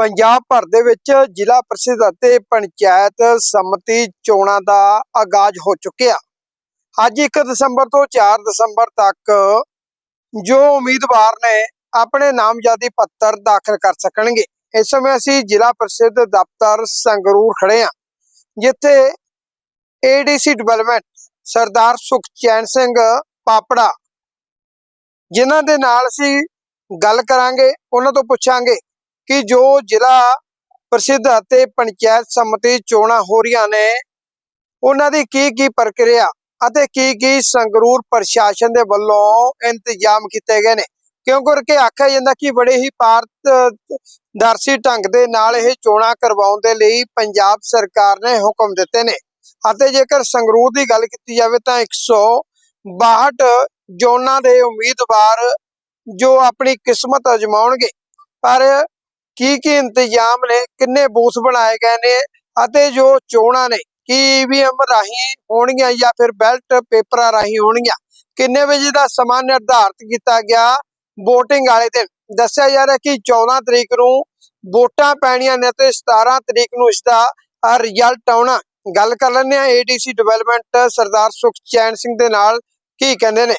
ਪੰਜਾਬ ਭਰ ਦੇ ਵਿੱਚ ਜ਼ਿਲ੍ਹਾ ਪ੍ਰੀਸ਼ਦ ਅਤੇ ਪੰਚਾਇਤ ਸਮਿਤੀ ਚੋਣਾਂ ਦਾ ਆਗਾਜ਼ ਹੋ ਚੁੱਕਿਆ। ਅੱਜ 1 ਦਸੰਬਰ ਤੋਂ 4 ਦਸੰਬਰ ਤੱਕ ਜੋ ਉਮੀਦਵਾਰ ਨੇ ਆਪਣੇ ਨਾਮਜ਼ਦਗੀ ਪੱਤਰ ਦਾਖਲ ਕਰ ਸਕਣਗੇ, ਇਸ ਸਮੇਂ ਅਸੀਂ ਜ਼ਿਲ੍ਹਾ ਪ੍ਰੀਸ਼ਦ ਦਫ਼ਤਰ ਸੰਗਰੂਰ ਖੜੇ ਹਾਂ, ਜਿੱਥੇ ਏਡੀਸੀ ਡਿਵੈਲਪਮੈਂਟ ਸਰਦਾਰ ਸੁਖਚੈਨ ਸਿੰਘ ਪਾਪੜਾ, ਜਿਨ੍ਹਾਂ ਦੇ ਨਾਲ ਅਸੀਂ ਗੱਲ ਕਰਾਂਗੇ, ਉਹਨਾਂ ਤੋਂ ਪੁੱਛਾਂਗੇ ਕਿ ਜੋ ਜ਼ਿਲ੍ਹਾ ਪ੍ਰਸਿੱਧ ਅਤੇ ਪੰਚਾਇਤ ਸਮਿਤੀ ਚੋਣਾਂ ਹੋ ਰਹੀਆਂ ਨੇ, ਉਹਨਾਂ ਦੀ ਕੀ ਕੀ ਪ੍ਰਕਿਰਿਆ ਅਤੇ ਕੀ ਕੀ ਸੰਗਰੂਰ ਪ੍ਰਸ਼ਾਸਨ ਦੇ ਵੱਲੋਂ ਇੰਤਜ਼ਾਮ ਕੀਤੇ ਗਏ ਨੇ। ਕਿਉਂ ਕਰਕੇ ਆਖਿਆ ਜਾਂਦਾ ਕਿ ਬੜੇ ਹੀ ਪਾਰਦਰਸ਼ੀ ਢੰਗ ਦੇ ਨਾਲ ਇਹ ਚੋਣਾਂ ਕਰਵਾਉਣ ਦੇ ਲਈ ਪੰਜਾਬ ਸਰਕਾਰ ਨੇ ਹੁਕਮ ਦਿੱਤੇ ਨੇ। ਅਤੇ ਜੇਕਰ ਸੰਗਰੂਰ ਦੀ ਗੱਲ ਕੀਤੀ ਜਾਵੇ ਤਾਂ 162 ਜ਼ੋਨਾਂ ਦੇ ਉਮੀਦਵਾਰ ਜੋ ਆਪਣੀ ਕਿਸਮਤ ਅਜਮਾਉਣਗੇ। ਪਰ ਕੀ ਕੀ ਇੰਤਜ਼ਾਮ ਨੇ, ਕਿੰਨੇ ਬੂਥ ਬਣਾਏ ਗਏ ਨੇ ਅਤੇ ਜੋ ਚੋਣਾਂ ਨੇ, ਕੀ ਈਵੀਐਮ ਰਾਹੀਂ ਹੋਣਗੀਆਂ ਜਾਂ ਫਿਰ ਬੈਲਟ ਪੇਪਰਾਂ ਰਾਹੀਂ ਹੋਣਗੀਆਂ, ਕਿੰਨੇ ਵਜੇ ਦਾ ਸਮਾਂ ਨਿਰਧਾਰਤ ਕੀਤਾ ਗਿਆ VOTING ਵਾਲੇ ਦਿਨ? ਦੱਸਿਆ ਜਾ ਰਿਹਾ ਕਿ 14 ਤਰੀਕ ਨੂੰ ਵੋਟਾਂ ਪੈਣੀਆਂ ਨੇ ਤੇ 17 ਤਰੀਕ ਨੂੰ ਇਸ ਦਾ ਰਿਜ਼ਲਟ ਆਉਣਾ। ਗੱਲ ਕਰ ਲੈਂਦੇ ਆ ਏਡੀਸੀ ਡਿਵੈਲਪਮੈਂਟ ਸਰਦਾਰ ਸੁਖਚੈਨ ਸਿੰਘ ਦੇ ਨਾਲ, ਕੀ ਕਹਿੰਦੇ ਨੇ?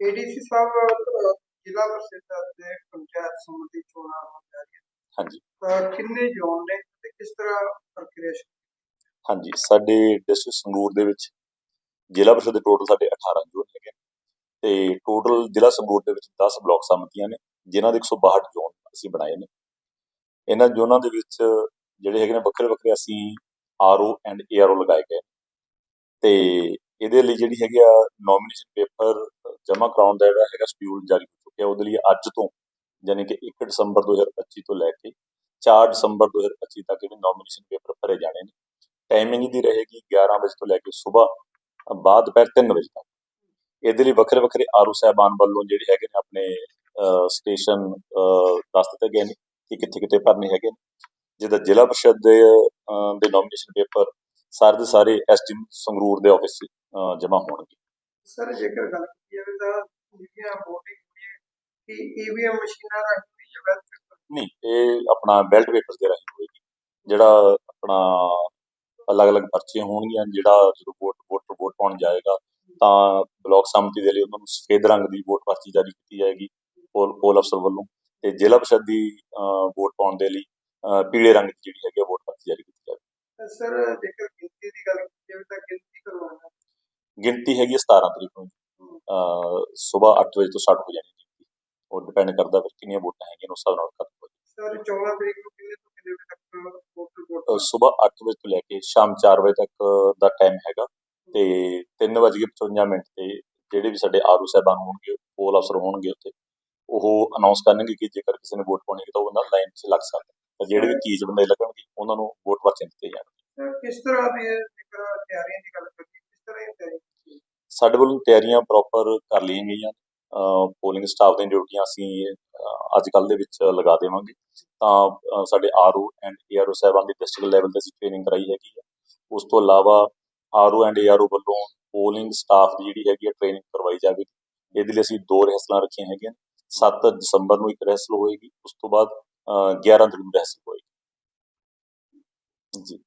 ਏਡੀਸੀ ਸਾਹਿਬ, ਜ਼ਿਲ੍ਹਾ ਪ੍ਰਸਿੱਧ ਅਤੇ ਪੰਚਾਇਤ ਸਮਿਤੀ ਚੋਣਾਂ ਹੋ ਰਹੀਆਂ ਹਾਂਜੀ ਕਿੰਨੇ ਜ਼ੋਨ ਨੇ ਤੇ ਕਿਸ ਤਰ੍ਹਾਂ ਪ੍ਰਕਿਰਿਆ ਹਾਂਜੀ ਸਾਡੇ ਡਿਸਟ੍ਰਿਕਟ ਸੰਗਰੂਰ ਦੇ ਵਿੱਚ ਜ਼ਿਲ੍ਹਾ ਪ੍ਰੀਸ਼ਦ ਦੇ ਟੋਟਲ ਸਾਡੇ 18 ਜ਼ੋਨ ਹੈਗੇ। ਤੇ ਟੋਟਲ ਜ਼ਿਲ੍ਹਾ ਸੰਗਰੂਰ ਦੇ ਵਿੱਚ 10 ਬਲਾਕ ਸਮਿਤੀਆਂ ਨੇ ਜਿਨ੍ਹਾਂ ਦੇ 162 ਜ਼ੋਨ ਅਸੀਂ ਬਣਾਏ ਨੇ ਇਹਨਾਂ ਜ਼ੋਨਾਂ ਦੇ ਵਿੱਚ ਜਿਹੜੇ ਹੈਗੇ ਨੇ ਵੱਖਰੇ ਵੱਖਰੇ ਅਸੀਂ ਆਰਓ ਐਂਡ ਏਆਰਓ ਲਗਾਏ ਗਏ। ਤੇ ਇਹਦੇ ਲਈ ਜਿਹੜੀ ਹੈਗੀ ਆ ਨੋਮੀਨੇਸ਼ਨ ਪੇਪਰ ਜਮ੍ਹਾਂ ਕਰਾਉਣ ਦਾ ਜਿਹੜਾ ਹੈਗਾ ਸ਼ਡਿਊਲ ਜਾਰੀ ਹੋ ਚੁੱਕਿਆ ਉਹਦੇ ਲਈ ਅੱਜ ਤੋਂ ਯਾਨੀ ਕਿ 1 ਦਸੰਬਰ 2025 ਤੋਂ ਲੈ ਕੇ 4 ਦਸੰਬਰ 2025 ਤੱਕ ਜਿਹੜੇ ਨੋਮੀਨੇਸ਼ਨ ਪੇਪਰ ਭਰੇ ਜਾਣੇ ਨੇ। ਟਾਈਮਿੰਗ ਦੀ ਰਹੇਗੀ 11 ਵਜੇ ਤੋਂ ਲੈ ਕੇ ਸਵੇਰ ਬਾਅਦ ਦੁਪਹਿਰ 3 ਵਜੇ ਤੱਕ। ਇਹਦੇ ਲਈ ਵੱਖਰੇ ਵੱਖਰੇ ਆਰਓ ਸਾਹਿਬਾਨ ਵੱਲੋਂ ਜਿਹੜੇ ਹੈਗੇ ਨੇ ਆਪਣੇ ਸਟੇਸ਼ਨ ਦੱਸ ਦਿੱਤੇ ਗਏ ਨੇ ਕਿ ਕਿੱਥੇ ਕਿੱਥੇ ਭਰਨੇ ਹੈਗੇ ਨੇ। ਜਿਹਦਾ ਜ਼ਿਲ੍ਹਾ ਪ੍ਰੀਸ਼ਦ ਦੇ ਦੇ ਨੋਮੀਨੇਸ਼ਨ ਪੇਪਰ ਸਾਰੇ ਦੇ ਸਾਰੇ ਐਸਟੀ ਸੰਗਰੂਰ ਦੇ ਆਫਿਸ ਜਮ੍ਹਾਂ ਹੋਣਗੇ। ਸਰ, ਜੇਕਰ ਗੱਲ ਕੀਤੀ ਜਾਵੇ ਤਾਂ ਜਿਹੜੀਆਂ VOTING ਕਿ ਈਵੀਐਮ ਮਸ਼ੀਨਾਂ ਦਾ ਹੋਈ ਜਾਂ ਬੈਲਟ ਪੇਪਰ ਨਹੀਂ ਇਹ ਆਪਣਾ ਬੈਲਟ ਪੇਪਰ ਦੇ ਰਾਹੀਂ ਹੋਏਗੀ। ਜਿਹੜਾ ਆਪਣਾ ਅਲੱਗ-ਅਲੱਗ ਪਰਚੀਆਂ ਹੋਣਗੀਆਂ ਜਿਹੜਾ ਜਦੋਂ ਵੋਟ ਵੋਟਰ ਵੋਟ ਪਾਉਣ ਜਾਏਗਾ ਤਾਂ ਬਲਾਕ ਸੰਮਤੀ ਦੇ ਲਈ ਉਹਨਾਂ ਨੂੰ ਸਫੇਦ ਰੰਗ ਦੀ ਵੋਟ ਪਰਚੀ ਜਾਰੀ ਕੀਤੀ ਜਾਏਗੀ ਪੋਲ ਪੋਲ ਅਫਸਰ ਵੱਲੋਂ। ਤੇ ਜ਼ਿਲ੍ਹਾ ਪ੍ਰੀਸ਼ਦ ਦੀ ਅਹ, ਵੋਟ ਪਾਉਣ ਦੇ ਲਈ ਅਹ, ਪੀਲੇ ਰੰਗ ਦੀ ਜਿਹੜੀ ਹੈਗੀ ਆ ਵੋਟ ਪਰਚੀ ਜਾਰੀ ਕੀਤੀ ਜਾਏਗੀ। ਤਾਂ ਸਰ ਜੇਕਰ ਗਿਣਤੀ ਦੀ ਗੱਲ ਕੀਤੀ ਜਾਵੇ ਤਾਂ ਗਿਣਤੀ ਕਰਵਾਉਣਾ ਗਿਣਤੀ ਹੈਗੀ ਹੈ 17 ਤਰੀਕ ਨੂੰ। ਸਵੇਰ 8 ਵਜੇ ਤੋਂ ਸਟਾਰਟ ਹੋ ਜਾਣੀ। ਉਹ ਡਿਪੈਂਡ ਕਰਦਾ ਫਿਰ ਕਿੰਨੀਆਂ ਵੋਟਾਂ ਹੈਗੀਆਂ ਉਸ ਹਿਸਾਬ ਨਾਲ ਖਤਮ ਹੋ ਸਰ 14 ਤਰੀਕ ਨੂੰ ਕਿੰਨੇ ਤੋਂ ਕਿੰਨੇ ਵਜੇ ਤੱਕ ਵੋਟਰ ਵੋਟ ਸਵੇਰ 8 ਵਜੇ ਤੋਂ ਲੈ ਕੇ ਸ਼ਾਮ 4 ਵਜੇ ਤੱਕ ਦਾ ਟਾਈਮ ਹੈਗਾ ਤੇ 3:55 ਮਿੰਟ ਤੇ ਜਿਹੜੇ ਵੀ ਸਾਡੇ ਆਰੂ ਸਾਹਿਬਾਨ ਹੋਣਗੇ ਪੋਲ ਅਫਸਰ ਹੋਣਗੇ ਉੱਥੇ ਉਹ ਅਨਾਉਂਸ ਕਰਨਗੇ ਕਿ ਜੇਕਰ ਕਿਸੇ ਨੇ ਵੋਟ ਪਾਉਣੀ ਹੈ ਤਾਂ ਉਹ ਬੰਦਾ ਲਾਈਨ 'ਚ ਲੱਗ ਸਕਦਾ ਤਾਂ ਜਿਹੜੇ ਵੀ ਤੀਜ ਬੰਦੇ ਲੱਗਣਗੇ ਉਹਨਾਂ ਨੂੰ ਵੋਟ ਪਰਚੇ ਦਿੱਤੇ ਜਾਣਗੇ ਕਿਸ ਤਰ੍ਹਾਂ ਦੀ ਤਿਆਰੀਆਂ ਦੀ ਗੱਲ ਕਰੀਏ ਕਿਸ ਤਰ੍ਹਾਂ ਦੀ ਤਿਆਰੀ ਕੀਤੀ? ਹੈ? ਸਾਡੇ ਵੱਲੋਂ ਤਿਆਰੀਆਂ ਪ੍ਰੋਪਰ ਕਰ ਲਈਆਂ ਗਈਆਂ। ਪੋਲਿੰਗ ਸਟਾਫ ਦੀਆਂ ਡਿਊਟੀਆਂ ਅਸੀਂ ਅੱਜ ਕੱਲ ਦੇ ਵਿੱਚ ਲਗਾ ਦੇਵਾਂਗੇ। ਤਾਂ ਅਹ, ਸਾਡੇ ਆਰਓ ਐਂਡ ਏਆਰਓ ਸਾਹਿਬਾਨ ਦੀ ਡਿਸਟ੍ਰਿਕਟ ਲੈਵਲ ਤੇ ਅਸੀਂ ਟ੍ਰੇਨਿੰਗ ਕਰਾਈ ਹੈਗੀ ਹੈ ਉਸ ਤੋਂ ਇਲਾਵਾ ਆਰਓ ਐਂਡ ਏਆਰਓ ਵੱਲੋਂ ਪੋਲਿੰਗ ਸਟਾਫ ਦੀ ਜਿਹੜੀ ਹੈਗੀ ਹੈ ਟ੍ਰੇਨਿੰਗ ਕਰਵਾਈ ਜਾਵੇਗੀ। ਇਹਦੇ ਲਈ ਅਸੀਂ ਦੋ ਰਿਹਰਸਲਾਂ ਰੱਖੀਆਂ ਹੈਗੀਆਂ। 7 ਦਸੰਬਰ ਨੂੰ ਇੱਕ ਰਿਹਰਸਲ ਹੋਏਗੀ। ਉਸ ਤੋਂ ਬਾਅਦ ਅਹ, 11 ਤਰੀਕ ਨੂੰ ਰਿਹਰਸਲ ਹੋਏਗੀ। ਜੀ।